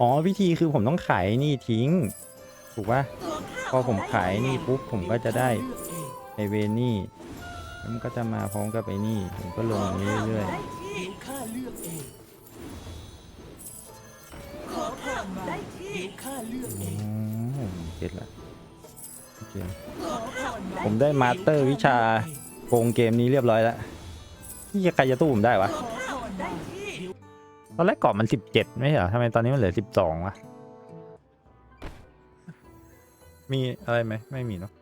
อ๋อวิธีคือผมต้องขายนี่ทิ้ง ถูกปะพอผมขายนี่ปุ๊บผมก็จะได้ไอเวนี่แล้วมันก็จะมาพร้อมกับไอนี่ ผมก็ลงเรื่อยๆเก็ตละผมได้มาสเตอร์วิชาโกงเกมนี้เรียบร้อยแล้วนี่ใครจะตู้ผมได้วะขอข้าได้ที่ ตอนแรกเกรอบมันสิบเจ็ดไม่ใช่เหรอทำไมตอนนี้มันเหลือสิบสองวะ มีอะไรไหมไม่มีเนาะ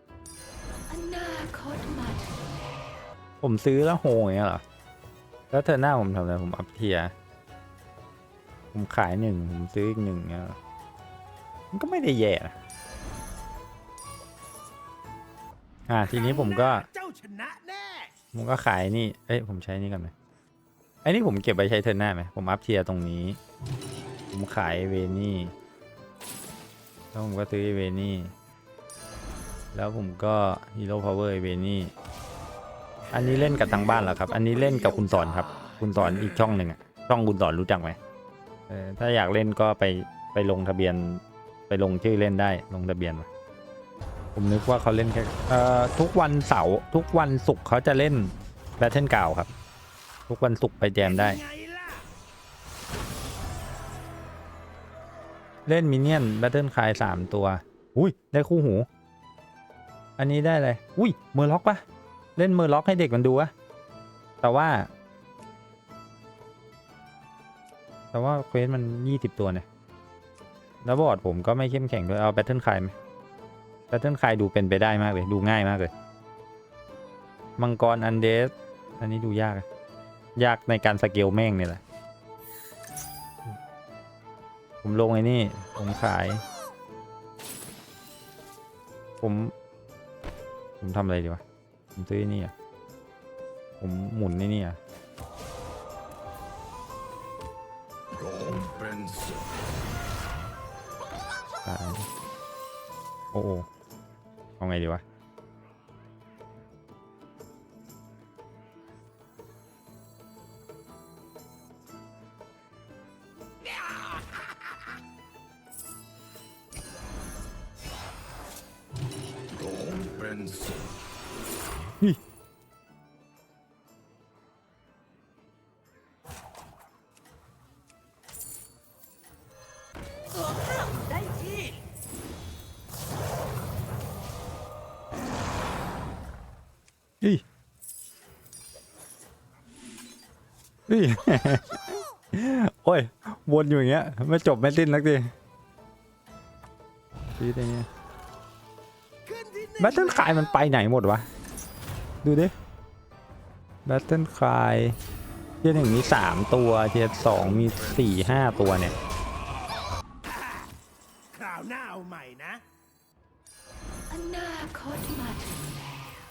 อนาคตมาถึงผมซื้อแล้วโหอย่างเงี้ยเหรอ แล้วเธอหน้าผมทำอะไรผมอัพเทียร์ผมขายหนึ่งผมซื้ออีกหนึ่งเงี้ยเหรอมันก็ไม่ได้แย่นะอ่าทีนี้ผมก็ เจ้าชนะแน่ ผมก็ขายนี่ เอ้ย ผมใช้นี่กันไหม ไอ้นี่ผมเก็บไว้ใช้เทอร์นหน้าไหมผมอัพเทียร์ตรงนี้ ผมขายเวนี่ แล้วผมก็ซื้อเวนี่ แล้วผมก็ฮีโร่พาวเวอร์เวนี่ อันนี้เล่นกับทางบ้านเหรอครับ อันนี้เล่นกับคุณสอนครับ คุณสอนอีกช่องหนึ่งอะช่องคุณสอนรู้จักไหมเออถ้าอยากเล่นก็ไปไปลงทะเบียนไปลงชื่อเล่นได้ลงทะเบียนมาผมนึกว่าเขาเล่นแค่เอ่อทุกวันเสาร์ทุกวันศุกร์เขาจะเล่นแบทเทิลเก่าครับ ทุกวันศุกร์ไปแจมได้ เล่นมินเนี่ยนแบทเทิลคายสามตัว อุ้ย ได้คู่หู อันนี้ได้เลยอุ้ยเมอร์ล็อกปะเล่นเมอร์ล็อกให้เด็กมันดูอะแต่ว่า แต่ว่าเควสมันยี่สิบตัวเนี่ยแล้วบอร์ดผมก็ไม่เข้มแข็งด้วย เอาแบทเทิลคายไหมแบทเทิลคายดูเป็นไปได้มากเลย ดูง่ายมากเลย มังกรอันเดส อันนี้ดูยากอะ ยากในการสเกลแม่งเนี่ยแหละ ผมลงไอ้นี่ ผมขาย ผม ผมทำอะไรดีวะ ผมซื้อนี่อะ ผมหมุนไอ้นี่อะขายโอ้โหเอาไงดีวะ โอ้ย วนอยู่อย่างเงี้ย ไม่จบไม่สิ้นสักทีชีวิตอย่างเงี้ยขึ้นที่หนึ่งแบทเทิลคายมันไปไหนหมดวะ ดูดิแบทเทิลคายเทียร์หนึ่งมีสามตัวเทียร์สองมีสี่ห้าตัวเนี่ยคราวหน้าเอาใหม่นะอนาคตมาถึงแล้ว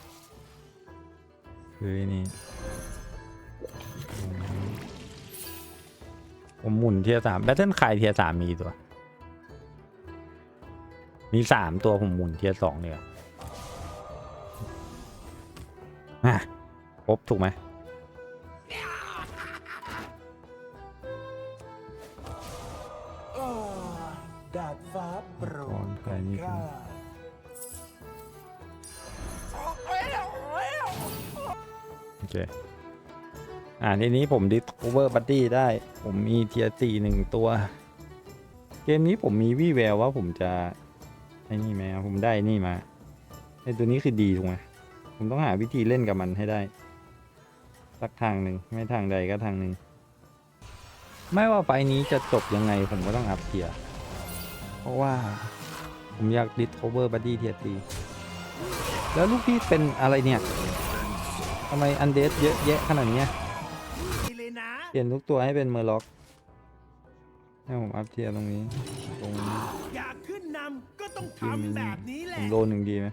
คือไอ้นี่ ผมหมุนเทียร์สามแบทเทิลคายเทียร์สามมีกี่ตัว มีสามตัวผมหมุนเทียร์สองเนี่ยอะครบถูกไหมโอ้ดาดฟ้าโปร่งใครนี่ข้าโอเค อ่าทีนี้ผมดิสโอเวอร์บัตตี้ได้ ผมมีเทียร์สี่หนึ่งตัว เกมนี้ผมมีวี่แววว่าผมจะไอ้นี่ไหมผมได้นี่มาไอ้ตัวนี้คือดีถูกไหมผมต้องหาวิธีเล่นกับมันให้ได้ สักทางหนึ่งไม่ทางใดก็ทางหนึ่งไม่ว่าไฟนี้จะจบยังไงผมก็ต้องอัพเทียร์เพราะว่าผมอยากดิสโอเวอร์บัตตี้เทียร์สี่แล้วลูกพี่เป็นอะไรเนี่ยทำไมอันเดสเยอะแยะขนาดนี้ เลยนะเปลี่ยนทุกตัวให้เป็นเมอร์ล็อกให้ผมอัพเทียร์ตรงนี้ตรงนี้อยากขึ้นนำก็ต้องทีมมิทำนิแบบนี้แหผละมโลหนึ่งดีไหม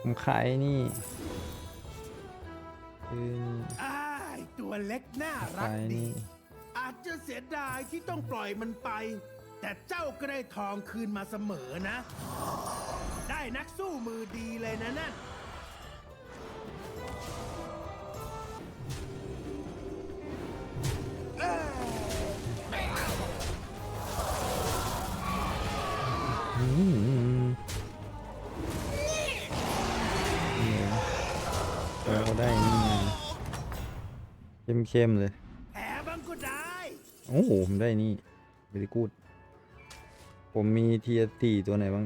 ผมขายนี่คือนี่อ้าย ตัวเล็กน่ารักขายดีนี่อาจจะเสียดายที่ต้องปล่อยมันไป แต่เจ้าก็ได้ทองคืนมาเสมอนะ ได้นักสู้มือดีเลยนะนั่น เข้มๆเลย แผลบ้างก็ได้ โอ้โห ผมได้นี่ very good ผมมีเทียตีตัวไหนบ้าง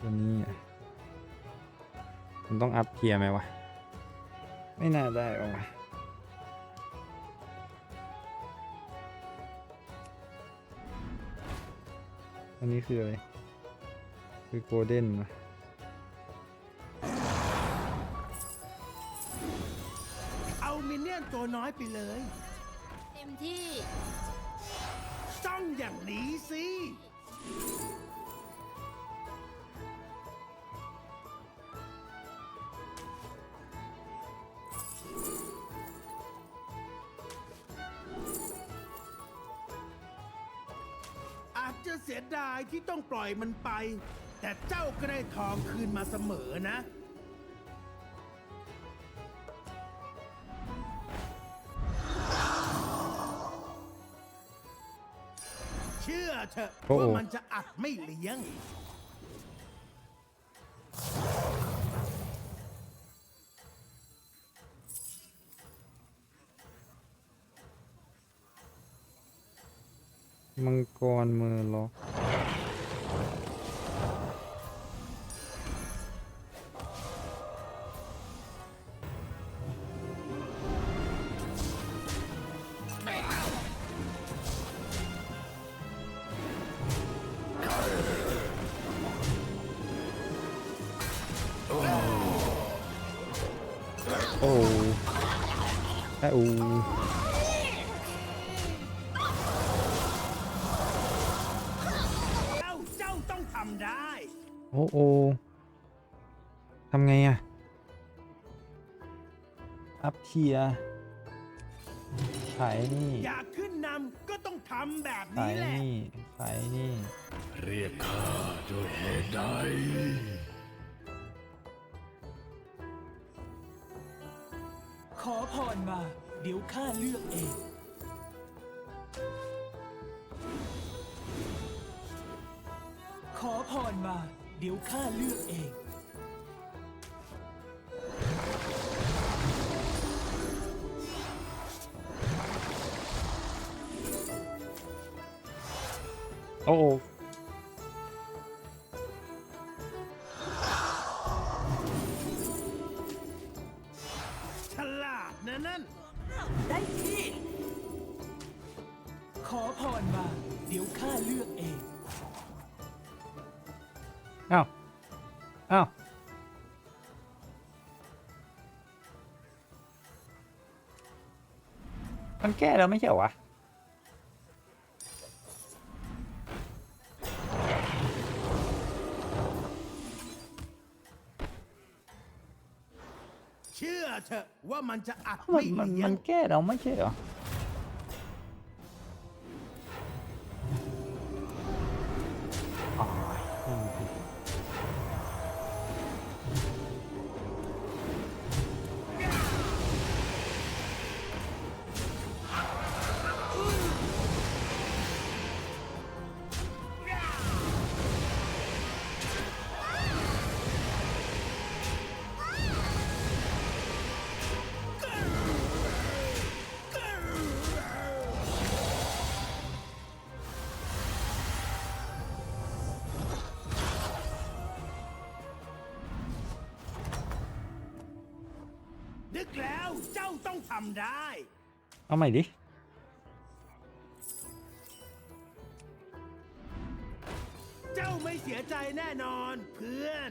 ตัวนี้อะมันต้องอัพเทียร์ไหมวะ ไม่น่าได้หรอกวะอันนี้คืออะไร คือโกลเด้นวะ ตัวน้อยไปเลย เต็มที่ ต้องอย่างนี้สิ อาจจะเสียดายที่ต้องปล่อยมันไป แต่เจ้าก็ได้ทองคืนมาเสมอนะ เชื่อเถอะโอ้โหว่ามันจะอัดไม่เลี้ยงมัง อ้อูเจ้าเจ้าต้องทำได้ โอ้โอทำไงอะอัพเทียร์ขายนี่อยากขึ้นนำก็ต้องทำแบบขายนี้แหละ นี่ขายนี่ เรียกข้าด้วยเหตุใด ขอพรมา เดี๋ยวข้าเลือกเอง ขอพรมา เดี๋ยวข้าเลือกเอง อ้าวมันแก้แล้วไม่ใช่เหรอวะ เชื่อเถอะว่ามันจะอัดมัไม่นมันเลี้ยมังนแก้แล้วไม่ใช่เหรออ๋อ เจ้าต้องทำได้ เอาใหม่ดิ เจ้าไม่เสียใจแน่นอนเพื่อน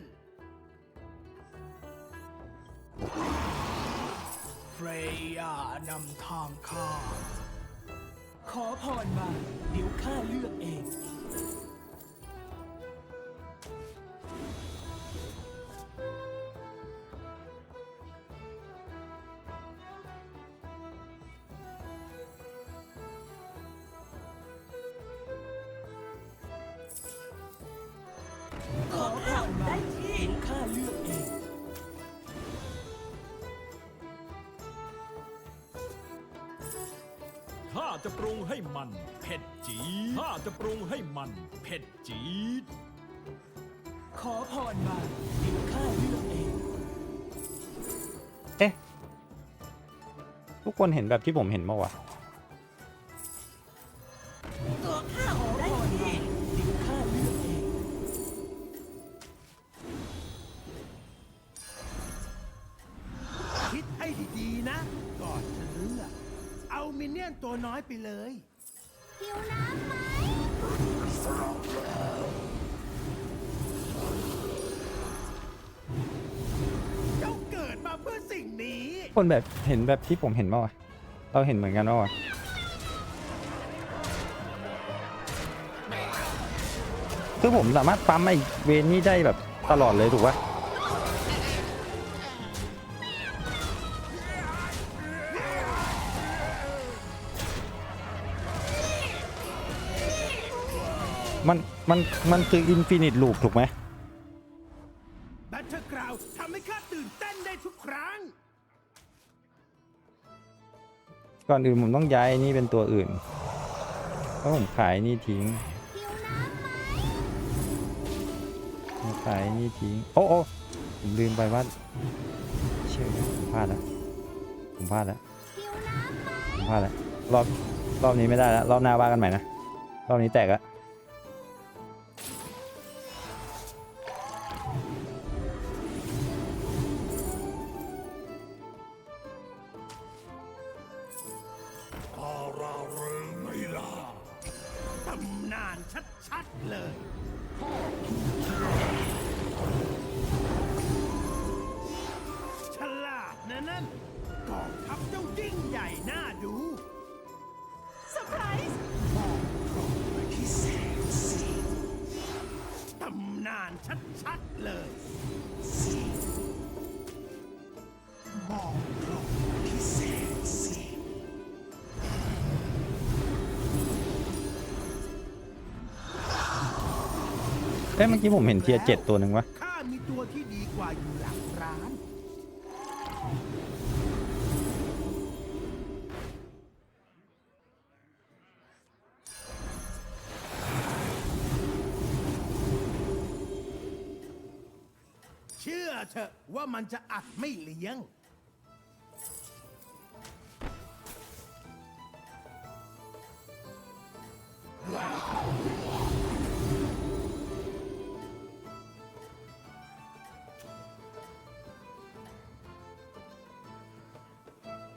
เฟรยานำทางข้า ขอพรมา เดี๋ยวข้าเลือกเอง ให้มันเผ็ดจีดข้าจะปรุงให้มันเผ็ดจีดขอพรมาเดี๋ยวข้าเลือกเอง เอ๊ะ ทุกคนเห็นแบบที่ผมเห็นมั้าวะขอพรมาเดี๋ยวข้าเลือกเอง คิดให้ดีๆนะ ก่อนจะ เอามินเนี่ยนตัวน้อยไปเลย หิวน้ำไหม เจ้าเกิดมาเพื่อสิ่งนี้ คนแบบเห็นแบบที่ผมเห็นมั้าวะเราเห็นเหมือนกันมั้าวะคือผมสามารถปั๊มไอเวนนี่ได้แบบตลอดเลยถูกปะ มันมันมันคืออินฟินิตลูปถูกไหมแบทเทอร์กราวทำให้ข้าตื่นเต้นได้ทุกครั้ง ก่อนอื่นผมต้องย้ายไอ้นี่เป็นตัวอื่นเพราะผมขายไอ้นี่ทิ้งหิวน้ำไหมผมขายไอ้นี่ทิ้ง โอ้โอ้ผมลืมไปว่าเชื่อผมพลาดแล้วผมพลาดแล้วหิวน้ำไหมผมพลาดแล้วรอบรอบนี้ไม่ได้แล้วรอบหน้าว่ากันใหม่นะรอบนี้แตกแล้ว ยิ่งใหญ่น่าดูเซอร์ไพรส์ตำนานชัดๆเลยเอ้ยเมื่อกี้ผมเห็นเทียร์เจ็ดตัวหนึ่งวะ ข้ามีตัวที่ดีกว่าอยู่หลัง มันจะอัดไม่เลี้ยง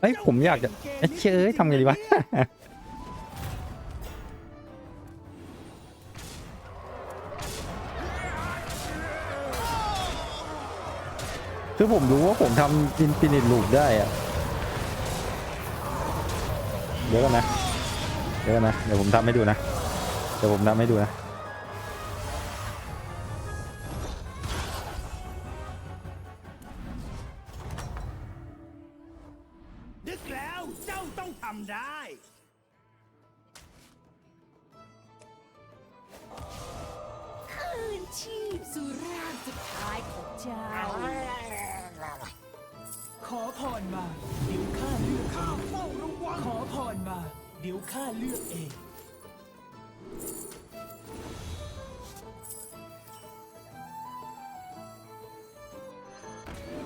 เฮ้ยผมอยากจะเอ้ยเชื่อเอ้ยทำไงดีวะ คือผมรู้ว่าผมทำอินฟินิตลูปได้อะเดี๋ยวกันนะ เดี๋ยวกันนะ เดี๋ยวผมทำให้ดูนะ เดี๋ยวผมทำให้ดูนะดึกแล้วเจ้าต้องทำได้ คืนชีพสู่ร่างสุดท้ายของเจ้าข อพรมา เดี๋ยวข้าเลือกข้าเองขอพรมา เดี๋ยวข้าเลือกเอง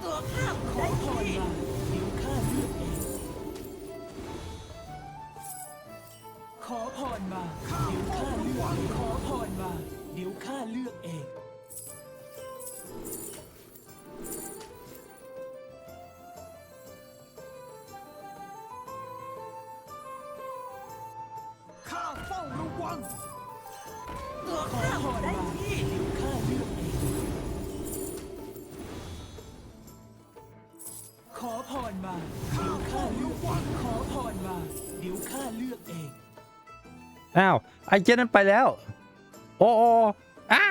ตัวข้าขอพรมา เดี๋ยวข้าเลือกเอง ขอพรมา เดี๋ยวข้าเลือกเองขอพรมา เดี๋ยวข้าเลือกเอง ฝ้าระวังตัวขอข้าพรมาเดี๋ยวข้าเลือกเองขอพรมาเดี๋ยวข้าเลือกเองขอพรมา เดี๋ยวข้าเลือกเอง อ้าวไอ้เจนนั้นไปแล้ว โอ้โอ้อ้า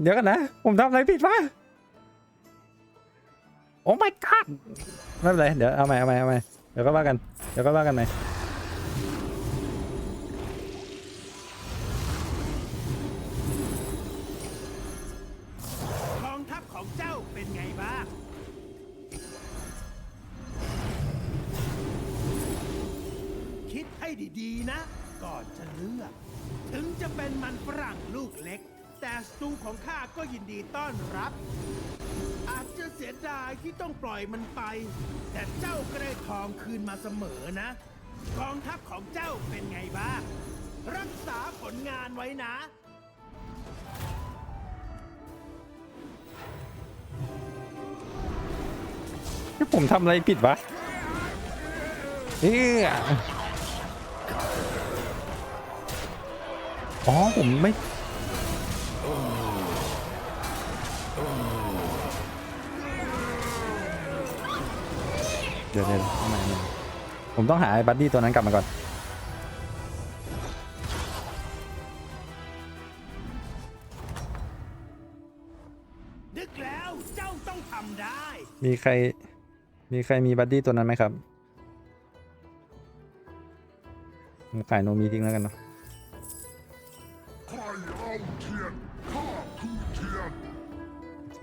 เดี๋ยวกันนะ ผมทำอะไรผิดวะโอ้ my god ไม่เป็นไร เดี๋ยวเอาใหม่เอาใหม่เอาใหม่เดี๋ยวก็ว่ากัน เดี๋ยวก็ว่ากันใหม่ ดีๆนะ ก่อนจะเลือก ถึงจะเป็นมันฝรั่งลูกเล็ก แต่สตูของข้าก็ยินดีต้อนรับ อาจจะเสียดายที่ต้องปล่อยมันไป แต่เจ้าก็ได้ทองคืนมาเสมอนะกองทัพของเจ้าเป็นไงบ้างรักษาผลงานไว้นะผมทำอะไรผิดวะเออ อ๋อ ผมไม่ เดี๋ยวเดี๋ยวทำไมผมต้องหาไอ้บัดดี้ตัวนั้นกลับมาก่อน นึกแล้วเจ้าต้องทำได้ มีใคร มีใครมีบัดดี้ตัวนั้นไหมครับ ผมขายโนมีทิ้งแล้วกันเนาะ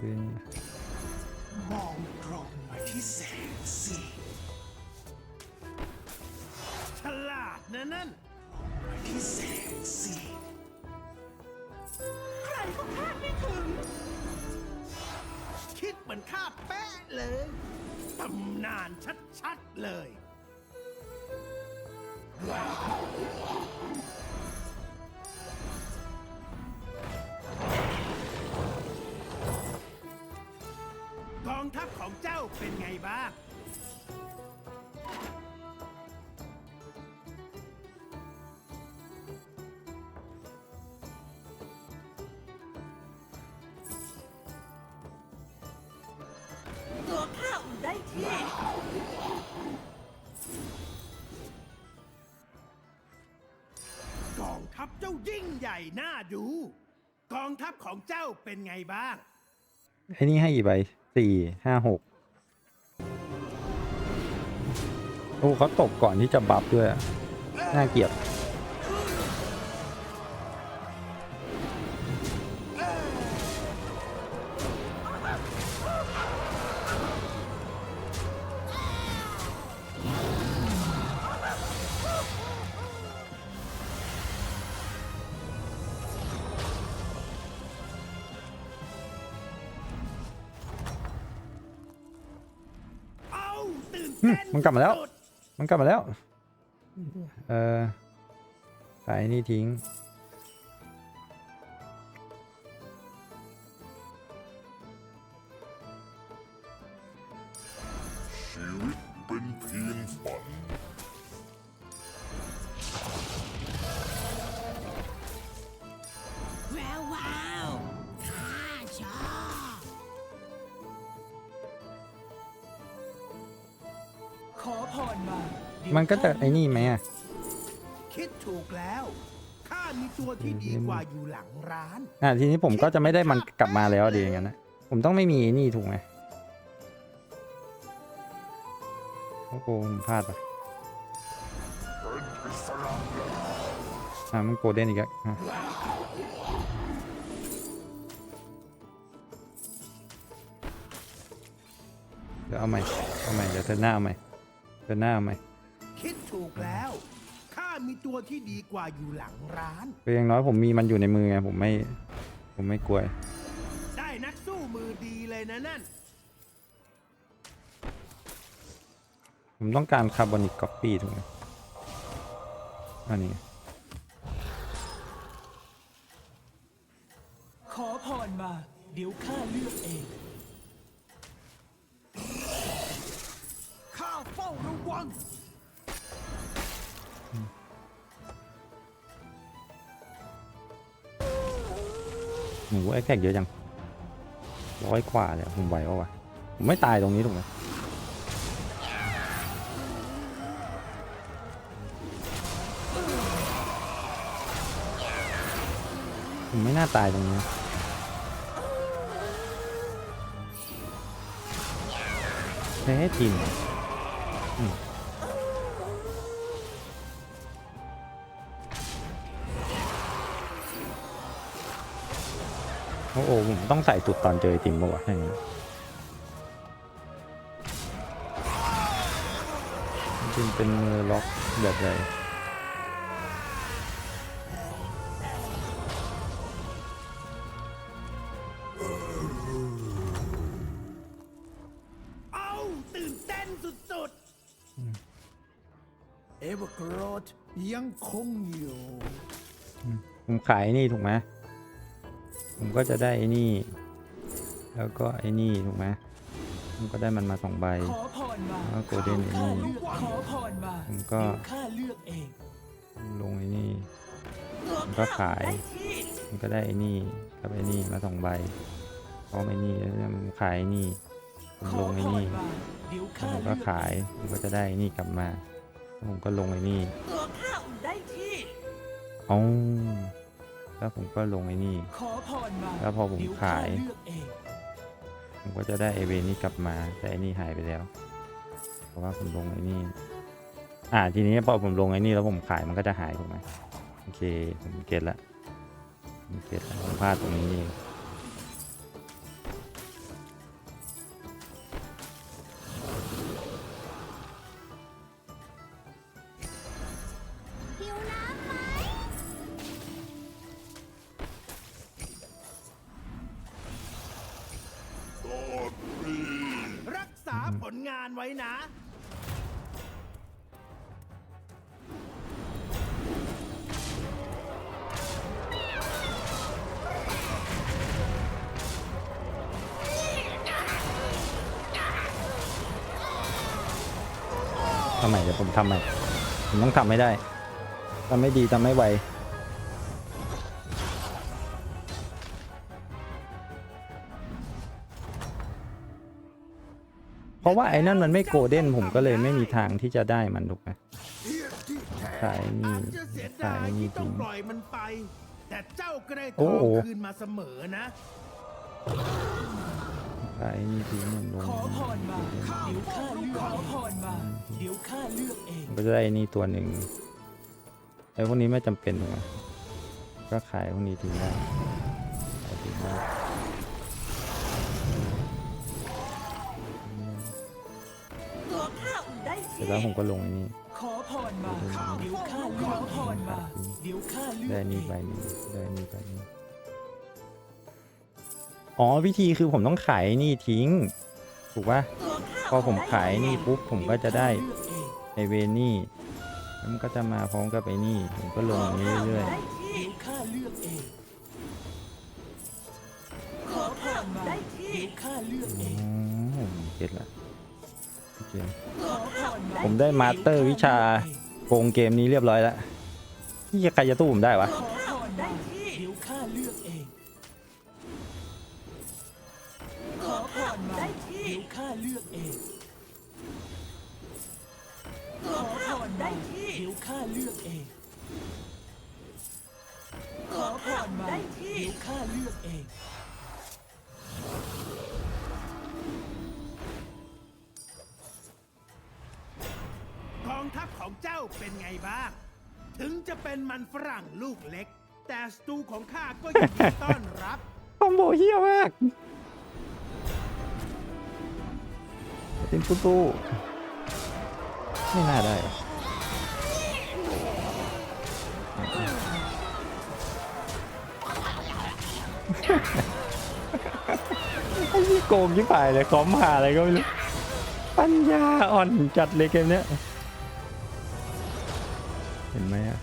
ซื้อ เจ้าเป็นไงบ้าง ตัวข้าอุ่นได้ที่ กองทัพเจ้ายิ่งใหญ่น่าดู กองทัพของเจ้าเป็นไงบ้าง ไอ้นี่ให้กี่ใบสี่ห้าหก อ้เขาตกก่อนที่จะบัฟด้วยอะน่าเกลียดเอาตื่นอืมเต้นมันกลับมาแล้วสุด มันกลับมาแล้ว เออขายนี่ทิ้ง ชีวิตเป็นเพียงฝันแว พรมาเดี๋ยวมันก็จะข้าไอ้นี่ไหมอะ คิดถูกแล้วข้ามีตัวที่ดีกว่าอยู่หลังร้าน อะทีนี้ผมก็จะไม่ได้มันกลับมาแล้วดีอย่างนั้นนะผมต้องไม่มีไอ้นี่ถูกไหมโอ้โหผมพลาดปะเป็นอิสระอะมันโกลเด้นอีกแล้วอะเดี๋ยวเอาใหม่เอาใหม่เดี๋ยวเธอหน้าเอาใหม่ เธอหน้าเอาใหม่คิดถูกแล้วข้ามีตัวที่ดีกว่าอยู่หลังร้าน คืออย่างน้อยผมมีมันอยู่ในมือไงผมไม่ ผมไม่กลัวได้นักสู้มือดีเลยนะนั่น ผมต้องการคาร์บอนิกก๊อปปี้ถูกไหมอันนี้ ขอพรมา เดี๋ยวข้าเลือกเอง วังหนูไอ้แขกเยอะจังร้อยกว่าเลยผมไหวปะวะผมไม่ตายตรงนี้ถูกไหมผมไม่น่าตายตรงนี้แพ้จริงอืม โอ้โหผมต้องใส่จุดตอนเจอไอติมบวกอย่างนี้จริงเป็นมือล็อกแบบไหน ขายนี่ถูกไหมผมก็จะได้ไอ้นี่ แล้วก็ไอ้นี่ถูกไหมผมก็ได้มันมาสองใบขอพรมาแล้วก็ golden ดี๋ยวข้าไอ้นี่ เลือกขอพรมาผมก็ เดี๋ยวข้าเลือกเองลงไอ้นี่ตัวผมก็ขายได้ที่มันก็ได้ไอ้นี่กับไอ้นี่มาสองใบพร้อมไอ้นี่แล้วผมขายไอ้นี่ผมขลองไอ้พรนี่มาเดี๋ยวแล้วข้าผมเลืก็อกขายผมก็จะได้ไอ้นี่กลับมาแล้วผมก็ลงไอ้นี่ตัวข้าได้ที่ เอ้า แล้วผมก็ลงไอ้นี่ขอพรมาแล้วพอผมเดี๋ยวขายข้เลือกเองผมก็จะได้ไอเวนนี่กลับมา แต่ไอ้นี่หายไปแล้ว เพราะว่าผมลงไอ้นี่ อ่าทีนี้พอผมลงไอ้นี่แล้วผมขายมันก็จะหายถูกไหมโอเคผมเก็ตละผมเก็ตละผมพลาดตรงนี้นี่เอง ทำไมผมต้องทำไม่ได้ทำไม่ดีทำไม่ไวเพราะว่าไอ้นั่นมันไม่โกลเด้นผมก็เลยไม่มีทางที่จะได้มันถูกไหมเทียนที่แท้ขายนี่อาจจะเสียขาดายยนี่ที่ต้อทิ้งปล่อยมันไปแต่เจ้าก็ได้ทองคืนมาเสมอนะ ขายนี่ทิ้งมันลงขอพรมาเดี๋ยวข้าเลือกขอพรมาเดี๋ยวข้าเลือกเองผมก็จะได้ไอ้นี่ตัวหนึ่งไอ้พวกนี้ไม่จำเป็นถูกไหมก็ขายพวกนี้ทิ้งได้ขายทิ้งได้ตัวข้าได้เสร็จที่แล้วผมก็ลงไอ้นี่ขอพรมาเดี๋ยวข้าเลือกขอพรมาเดี๋ยวข้าเลือกได้เอนี่งใบนี้ได้นี่ใบนี้ อ๋อวิธีคือผมต้องขายนี่ทิ้ง ถูกปะพอผมขายนี่ปุ๊บผมก็จะได้ไอเวนี่มันก็จะมาพร้อมกับไอนี่ ผมก็ลงเรื่อยได้ที่เดี๋ยวข้าเลือกเองขอพรมาได้ที่เดี๋ยวข้าเลือกๆเออ๋งอผมเก็ตละผมได้มาสเตอร์วิชาโกงเกมนี้เรียบร้อยแล้วนี่ใครจะตู้ผมได้วะ เจ้าเป็นไงบ้าง ถึงจะเป็นมันฝรั่งลูกเล็ก แต่สตูของข้าก็ยินดีต้อนรับ คอมโบเฮี้ยมากเป็นตู้ตู้ไม่น่าได้ไอ้นี่โกงยิ่งผ่ายเลยคอมหาอะไรก็ไม่รู้ ปัญญาอ่อนจัดเลยเกมเนี้ย ไหมอะ